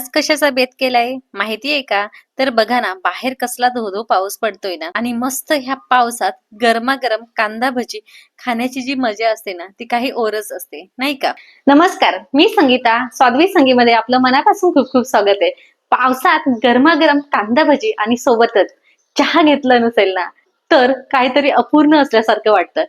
आज कशाचा बेत केलाय? माहितीये का? तर बघा ना बाहेर कसला धोधो पाऊस पडतोय ना. आणि मस्त ह्या पावसात गरमागरम कांदा भजी खाण्याची जी मजा असते ना ती काही ओरच असते. नाही का? नमस्कार मी संगीता. स्वादवी संगीमध्ये आपलं मनापासून खूप खूप स्वागत आहे. पावसात गरमागरम कांदा भजी आणि सोबतच चहा घेतलं नसेल ना तर काहीतरी अपूर्ण असल्यासारखं वाटतं.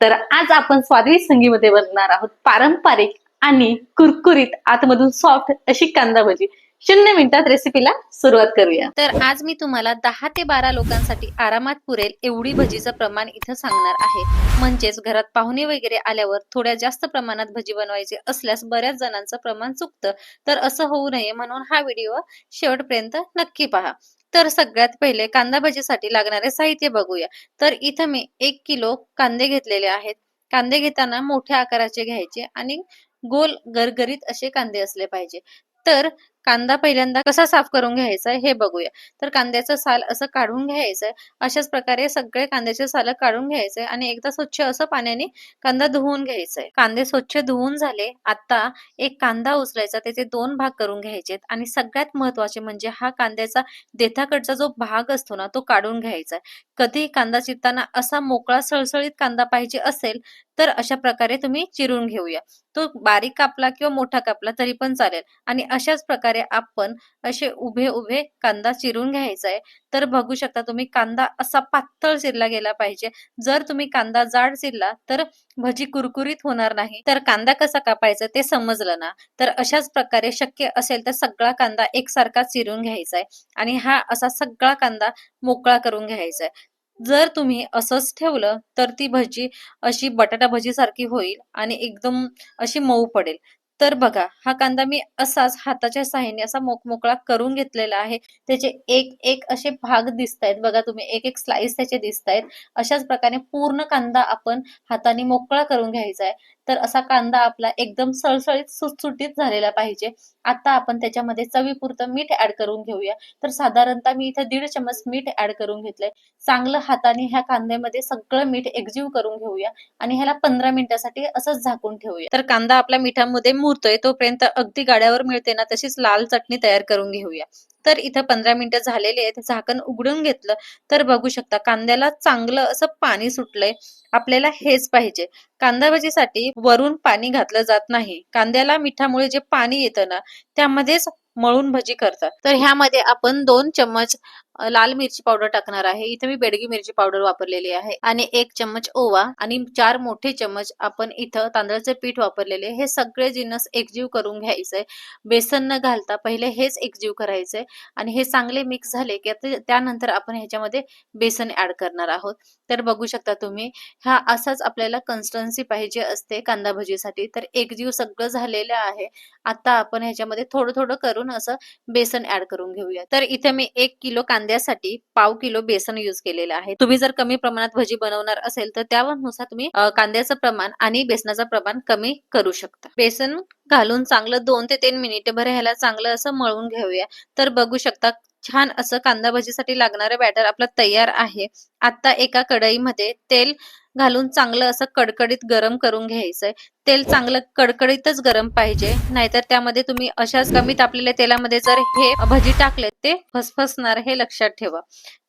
तर आज आपण स्वादवी संगीमध्ये बनणार आहोत पारंपरिक आणि कुरकुरीत आतमधून सॉफ्ट अशी कांदा भजी शून्य मिनिटात रेसिपीला सुरुवात करूया. तर आज मी तुम्हाला दहा ते बारा लोकांसाठी आरामात पुरेल एवढी भजीचं प्रमाण इथं सांगणार आहे. म्हणजेच घरात पाहुणे वगैरे आल्यावर थोड्या जास्त प्रमाणात भजी बनवायची असल्यास बऱ्याच जणांचं प्रमाण चुकतं. तर असं होऊ नये म्हणून हा व्हिडिओ शेवटपर्यंत नक्की पहा. तर सगळ्यात पहिले कांदा भजीसाठी लागणारे साहित्य बघूया. तर इथं मी एक किलो कांदे घेतलेले आहेत. कांदे घेताना मोठ्या आकाराचे घ्यायचे आणि गोल गरगरीत असे कांदे असले पाहिजे. तर कांदा पहिल्यांदा कसा साफ करून घ्यायचा हे बघूया. तर कांद्याचं साल असं काढून घ्यायचंय अशाच प्रकारे सगळे कांद्याचे साल काढून घ्यायचे आणि एकदा स्वच्छ असं पाण्याने कांदा धुवून घ्यायचाय कांदे स्वच्छ धुवून झाले आता एक कांदा उचलायचा त्याचे दोन भाग करून घ्यायचे आणि सगळ्यात महत्त्वाचे म्हणजे हा कांद्याचा देठाकडचा जो भाग असतो ना तो काढून घ्यायचा कधी कांदा चिरताना असा मोकळा सळसळीत कांदा पाहिजे असेल तर अशा प्रकारे तुम्ही चिरून घेऊया. तो बारीक कापला किंवा मोठा कापला तरी पण चालेल आणि अशाच प्रकारे आपण असे उभे उभे कांदा चिरून घ्यायचा आहे तर बघू शकता तुम्ही कांदा असा पातळ चिरला गेला पाहिजे. जर तुम्ही कांदा जाड चिरला तर भजी कुरकुरीत होणार नाही. तर कांदा कसा कापायचा ते समजलं ना? तर अशाच प्रकारे शक्य असेल तर सगळा कांदा एकसारखा चिरून घ्यायचा आहे आणि हा असा सगळा कांदा मोकळा करून घ्यायचा आहे जर तुम्ही असंच ठेवलं तर ती भजी अशी बटाटा भजी सारखी होईल आणि एकदम अशी मऊ पडेल. तर बघा हा कांदा मी असाच हाताच्या साह्याने असा मोकमोकळा करून घेतलेला आहे. त्याचे एक एक असे भाग दिसत आहेत बघा तुम्ही एक एक स्लाइस त्याचे दिसत आहेत अशाच प्रकारे पूर्ण कांदा आपण हाताने मोकळा करून घ्यायचा आहे. तर असा कांदा आपला एकदम सळसळीत सुटसुटीत झालेला पाहिजे. आता आपण त्याच्यामध्ये चवीपुरतं मीठ ऍड करून घेऊया. तर साधारणतः मी इथे दीड चमच मीठ ऍड करून घेतलंय. चांगलं हाताने ह्या कांद्यामध्ये सगळं मीठ एकजीव करून घेऊया. आणि ह्याला पंधरा मिनिटासाठी असंच झाकून ठेवूया. तर कांदा आपल्या मिठामध्ये मुरतोय तोपर्यंत अगदी गाड्यावर मिळते ना तशीच लाल चटणी तयार करून घेऊया. तर इथं पंधरा मिनिटं झालेले आहेत झाकण उघडून घेतलं तर बघू शकता कांद्याला चांगलं असं पाणी सुटलंय. आपल्याला हेच पाहिजे. कांदा भाजीसाठी वरून पाणी घातलं जात नाही. कांद्याला मिठामुळे जे पाणी येतं ना त्यामध्येच मळून भजी करतात. तर ह्यामध्ये आपण दोन चम्मच लाल मिरची पावडर टाकणार आहे. इथे मी बेडगी मिरची पावडर वापरलेली आहे आणि एक चम्मच ओवा आणि चार मोठे चम्मच आपण इथं तांदळाचे पीठ वापरलेले हे सगळे जिन्नस एकजीव करून घ्यायचंय बेसन न घालता पहिले हेच एकजीव करायचंय आणि हे चांगले मिक्स झाले की त्यानंतर आपण ह्याच्यामध्ये बेसन ऍड करणार आहोत. तर बघू शकता तुम्ही हा असाच आपल्याला कन्सिस्टन्सी पाहिजे असते कांदा भजीसाठी. तर एकजीव सगळं झालेलं आहे. आता आपण ह्याच्यामध्ये थोडं थोडं करून असं बेसन ऍड करून घेऊया. तर इथे मी एक किलो कांदा कांद्यासाठी पाव किलो बेसन युज केलेलं आहे. तुम्ही जर कमी प्रमाणात भजी बनवणार असेल तर त्यानुसार तुम्ही कांद्याचं प्रमाण आणि बेसनाचं प्रमाण कमी करू शकता. बेसन घालून चांगलं दोन ते तीन मिनिट भर ह्याला चांगलं असं मळून घेऊया. तर बघू शकता छान असं कांदा भजीसाठी लागणारं बॅटर आपलं तयार आहे. आता एका कढईमध्ये तेल घालून चांगलं असं कडकडीत गरम करून घ्यायचंय. तेल चांगलं कडकडीतच गरम पाहिजे नाहीतर त्यामध्ये तुम्ही अशाच कमी तापलेल्या तेलामध्ये जर हे भजी टाकले ते फसफसणार हे लक्षात ठेवा.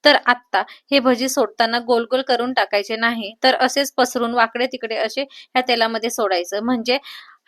तर आता हे भजी सोडताना गोल गोल करून टाकायचे नाही तर असेच पसरून वाकडे तिकडे असे ह्या तेलामध्ये सोडायचं. म्हणजे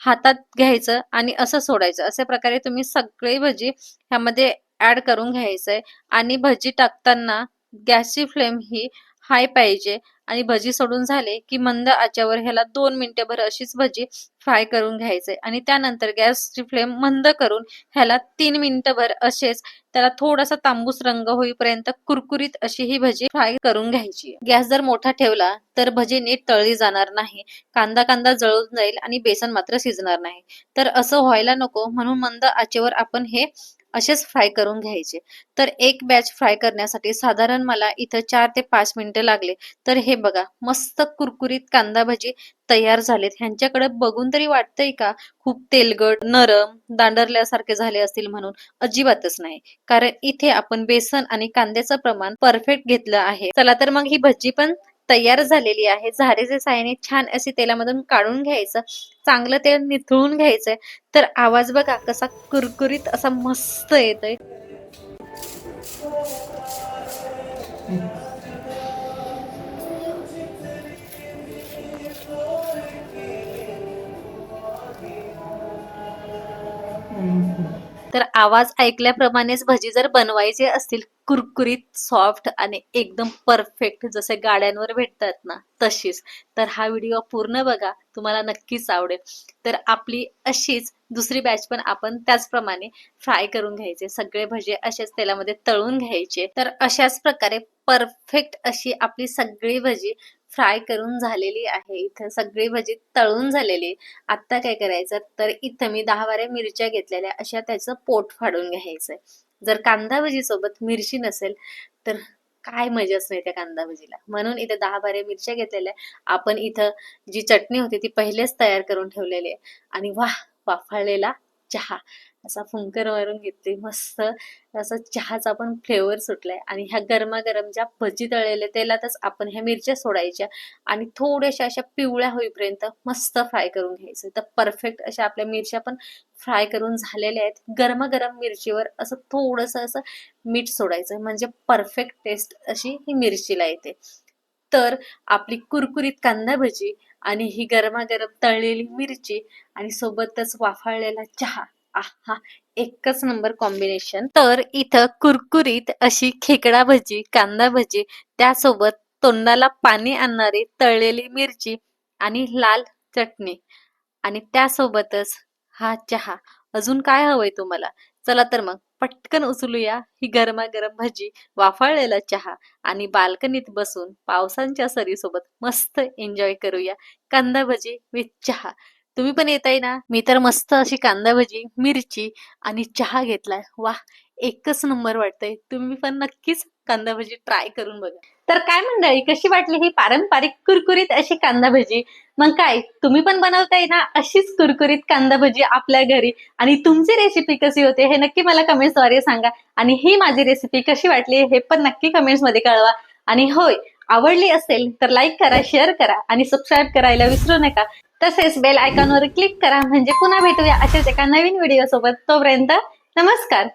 हातात घ्यायचं आणि असं सोडायचं. अशा प्रकारे तुम्ही सगळे भजी ह्यामध्ये ऍड करून घ्यायचंय. आणि भजी टाकताना गॅसची फ्लेम ही हाय पाहिजे. आणि भजी सोडून झाले की मंद आचेवर ह्याला दोन मिनिटं अशीच भजी फ्राय करून घ्यायचे आणि त्यानंतर गॅसची फ्लेम मंद करून ह्याला तीन मिनिटं भर असेच त्याला थोडासा तांबूस रंग होईपर्यंत कुरकुरीत अशी ही भजी फ्राय करून घ्यायची. गॅस जर मोठा ठेवला तर भजी नीट तळली जाणार नाही. कांदा कांदा जळून जाईल आणि बेसन मात्र शिजणार नाही. तर असं व्हायला नको म्हणून मंद आचेवर आपण हे असेच फ्राय करून घ्यायचे. तर एक बॅच फ्राय करण्यासाठी साधारण मला इथं चार ते पाच मिनिटं लागले. तर हे बघा मस्त कुरकुरीत कांदा भजी तयार झालेत. ह्यांच्याकडे बघून तरी वाटतंय का? खूप तेलगट नरम दांडरल्यासारखे झाले असतील म्हणून. अजिबातच नाही. कारण इथे आपण बेसन आणि कांद्याचं प्रमाण परफेक्ट घेतलं आहे. चला तर मग ही भजी पण तयार झालेली आहे. झारेच्या साह्याने छान अशी तेलामधून काढून घ्यायचं चांगलं तेल निथळून घ्यायचंय तर आवाज बघा कसा कुरकुरीत असा मस्त येतोय. तर आवाज ऐकल्याप्रमाणेच भजी जर बनवायचे असतील कुरकुरीत सॉफ्ट आणि एकदम परफेक्ट जसे गाड्यांवर भेटतात ना तशीच. तर हा व्हिडिओ पूर्ण बघा तुम्हाला नक्कीच आवडेल. तर आपली अशीच दुसरी बॅच पण आपण त्याचप्रमाणे फ्राय करून घ्यायचे. सगळे भजे असेच तेलामध्ये तळून घ्यायचे. तर अशाच प्रकारे परफेक्ट अशी आपली सगळी भजी फ्राय करून झालेली आहे. इथं सगळी भजी तळून झालेली. आता काय करायचं? तर इथं मी दहा बारा मिरच्या घेतलेल्या अशा त्याचं पोट फाडून घ्यायचंय. जर कांदा भजी सोबत मिरची नसेल तर काय मजाच नाही त्या कांदा भजीला. म्हणून इथे दहा बारा मिरच्या घेतलेल्या आपण इथं जी चटणी होती ती पहिलेच तयार करून ठेवलेली आहे. आणि वाह वाफाळलेला चहा. असा फुंकर मारून घेतली मस्त. असा चहाचा पण फ्लेवर सुटलाय. आणि ह्या गरमागरम ज्या भजी तळलेल्या तेलातच आपण ह्या मिरच्या सोडायच्या आणि थोड्याशा अशा पिवळ्या होईपर्यंत मस्त फ्राय करून घ्यायचं. तर परफेक्ट अशा आपल्या मिरच्या पण फ्राय करून झालेल्या आहेत. गरमागरम मिरचीवर असं थोडस असं मीठ सोडायचं. म्हणजे परफेक्ट टेस्ट अशी ही मिरचीला येते. तर आपली कुरकुरीत कांदा भजी आणि ही गरमागरम तळलेली मिरची आणि सोबतच वाफाळलेला चहा आहा एकच नंबर कॉम्बिनेशन तर इथं कुरकुरीत अशी खेकडा भजी कांदा भजी त्यासोबत तोंडाला पाणी आणणारी तळलेली मिरची आणि लाल चटणी. आणि त्यासोबतच हा चहा. अजून काय हवंय तुम्हाला? चला तर मग पटकन उचलूया ही गरमागरम भजी वाफाळलेला चहा आणि बाल्कनीत बसून पावसांच्या सरीसोबत मस्त एन्जॉय करूया कांदा भजी विथ चहा. तुम्ही पण येताय ना? मी तर मस्त अशी कांदा भजी मिरची आणि चहा घेतलाय. वा एकच नंबर वाटतंय. तुम्ही पण नक्कीच कांदा भजी ट्राय करून बघा. तर काय मंडळी कशी वाटली ही पारंपरिक कुरकुरीत अशी कांदा भजी? मग काय तुम्ही पण बनवताय ना अशीच कुरकुरीत कांदा भजी आपल्या घरी? आणि तुमची रेसिपी कशी होते हे नक्की मला कमेंट्सद्वारे सांगा. आणि ही माझी रेसिपी कशी वाटली हे पण नक्की कमेंट्समध्ये कळवा. आणि होय आवडली असेल तर लाईक करा शेअर करा आणि सबस्क्राईब करायला विसरू नका. तसेच बेल आयकॉनवर क्लिक करा. म्हणजे पुन्हा भेटूया अशाच एका नवीन व्हिडिओ सोबत. तोपर्यंत नमस्कार.